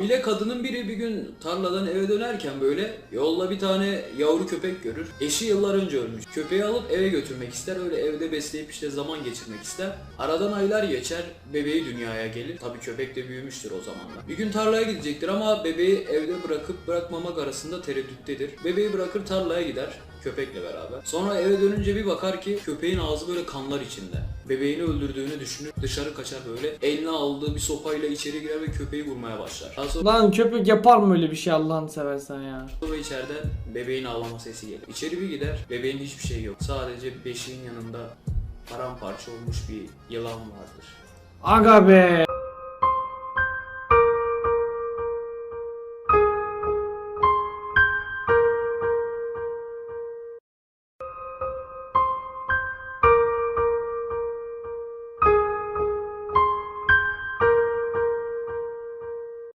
Bile kadının biri bir gün tarladan eve dönerken böyle yolda bir tane yavru köpek görür. Eşi yıllar önce ölmüş. Köpeği alıp eve götürmek ister. Öyle evde besleyip işte zaman geçirmek ister. Aradan aylar geçer. Bebeği dünyaya gelir. Tabii köpek de büyümüştür o zamanlar. Bir gün tarlaya gidecektir ama bebeği evde bırakıp bırakmamak arasında tereddüttedir. Bebeği bırakır tarlaya gider köpekle beraber. Sonra eve dönünce bir bakar ki köpeğin ağzı böyle kanlar içinde. Bebeğini öldürdüğünü düşünür. Dışarı kaçar böyle. Eline aldığı bir sopayla içeri girer ve köpeği vurmaya başlar. Daha sonra Lan köpek yapar mı öyle bir şey Allah'ını seversen ya? Sonra içeride bebeğin ağlama sesi gelir. İçeri bir gider, bebeğin hiçbir şey yok. Sadece beşiğin yanında paramparça olmuş bir yılan vardır. Aga be.